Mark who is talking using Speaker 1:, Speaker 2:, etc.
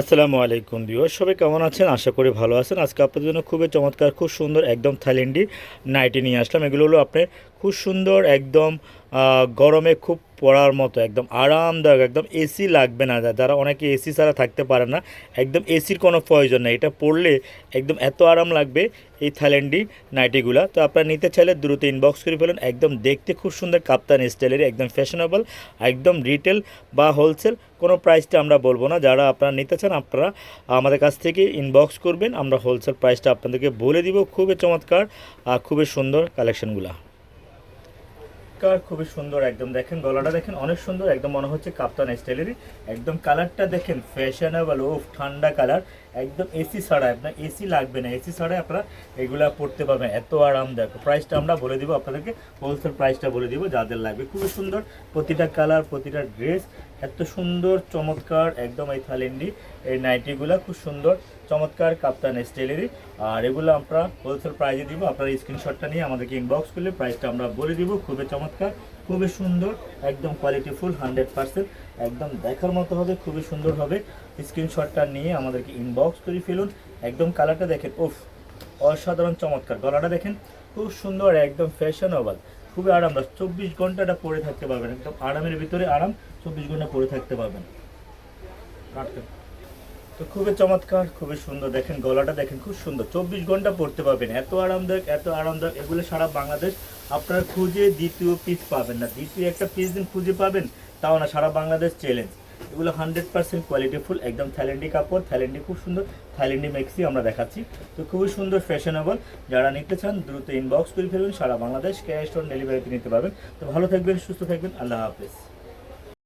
Speaker 1: আসসালামু আলাইকুম দিও সবাই কেমন আছেন? আশা করি ভালো আছেন। আজকে আপনাদের জন্য খুবই চমৎকার, খুব সুন্দর, একদম থাইল্যান্ডি নাইটি নিয়ে আসলাম। এগুলো হলো আপনার খুব সুন্দর, একদম গরমে খুব পড়ার মতো, একদম আরামদায়ক, একদম এসি লাগবে না। যারা অনেকে এসি ছাড়া থাকতে পারে না, একদম এসির কোনো প্রয়োজন নেই। এটা পড়লে একদম এত আরাম লাগবে এই থাইল্যান্ডি নাইটিগুলা তো আপনারা নিতে চাইলে দ্রুত ইনবক্স করে ফেলুন। একদম দেখতে খুব সুন্দর কাপ্তান স্টাইলের একদম ফ্যাশনেবল একদম রিটেল বা হোলসেল কোনো প্রাইসটা আমরা বলব না। যারা আপনারা নিতে চান, আপনারা আমাদের কাছ থেকে ইনবক্স করবেন। আমরা হোলসেল প্রাইসটা আপনাদেরকে বলে দিব। খুবই চমৎকার আর খুবই সুন্দর কালেকশনগুলা চমৎকার খুবই সুন্দর একদম। দেখেন, গলাটা দেখেন অনেক সুন্দর, একদম মনে হচ্ছে কাপ্তান স্টাইলেরই। একদম কালারটা দেখেন ফ্যাশনেবল ও ঠান্ডা কালার। একদম এসি ছাড়া আপনার এসি লাগবে না। এসি ছাড়াই আপনারা এগুলা পড়তে পারবেন। এত আরামদায়ক প্রাইসটা আমরা বলে দিব, আপনাদেরকে হোলসেল প্রাইসটা বলে দিব, যাদের লাগবে। খুবই সুন্দর প্রতিটা কালার, প্রতিটা ড্রেস এত সুন্দর, চমৎকার, একদম এই থালেন্ডি, এই নাইটিগুলা খুব সুন্দর, চমৎকার কাপ্তান স্টাইলেরই। আর এগুলো আমরা হোলসেল প্রাইজে দিব, আপনারা স্ক্রিনশটটা নিয়ে আমাদেরকে ইনবক্স করলে প্রাইসটা আমরা বলে দিব, খুবই চমৎকার। খুবই সুন্দর, একদম কোয়ালিটিফুল হান্ড্রেড পার্সেন্ট একদম দেখার মতো হবে, খুবই সুন্দর হবে। স্ক্রিনশটটা নিয়ে আমাদেরকে ইনবক্স করে ফেলুন। একদম কালারটা দেখেন, উফ, অসাধারণ, চমৎকার। গলাটা দেখেন, খুব সুন্দর, একদম ফ্যাশনেবল খুবই আরামদায়ক। চব্বিশ ঘন্টাটা পরে থাকতে পারবেন, একদম আরামের ভিতরে আরাম, চব্বিশ ঘণ্টা পরে থাকতে পারবেন। তো খুবই চমৎকার, খুবই সুন্দর। দেখেন গলাটা দেখেন, খুব সুন্দর। চব্বিশ ঘণ্টা পড়তে পারবেন, এত আরামদায়ক এত আরামদায়ক, এগুলো সারা বাংলাদেশ আপনারা খুঁজে দ্বিতীয় পিস পাবেন না। দ্বিতীয় একটা পিস দিন খুঁজে পাবেন, তাও না, সারা বাংলাদেশ চ্যালেঞ্জ এগুলো হান্ড্রেড পার্সেন্ট কোয়ালিটিফুল একদম থাইল্যান্ডি কাপড় থাইল্যান্ডি খুব সুন্দর থাইল্যান্ডি মেক্সি আমরা দেখাচ্ছি। তো খুবই সুন্দর ফ্যাশনেবল যারা নিতে চান, দ্রুত ইনবক্স করে ফেলুন, সারা বাংলাদেশ ক্যাশ অন ডেলিভারিতে নিতে পারবেন। তো ভালো থাকবেন, সুস্থ থাকবেন, আল্লাহ হাফেজ।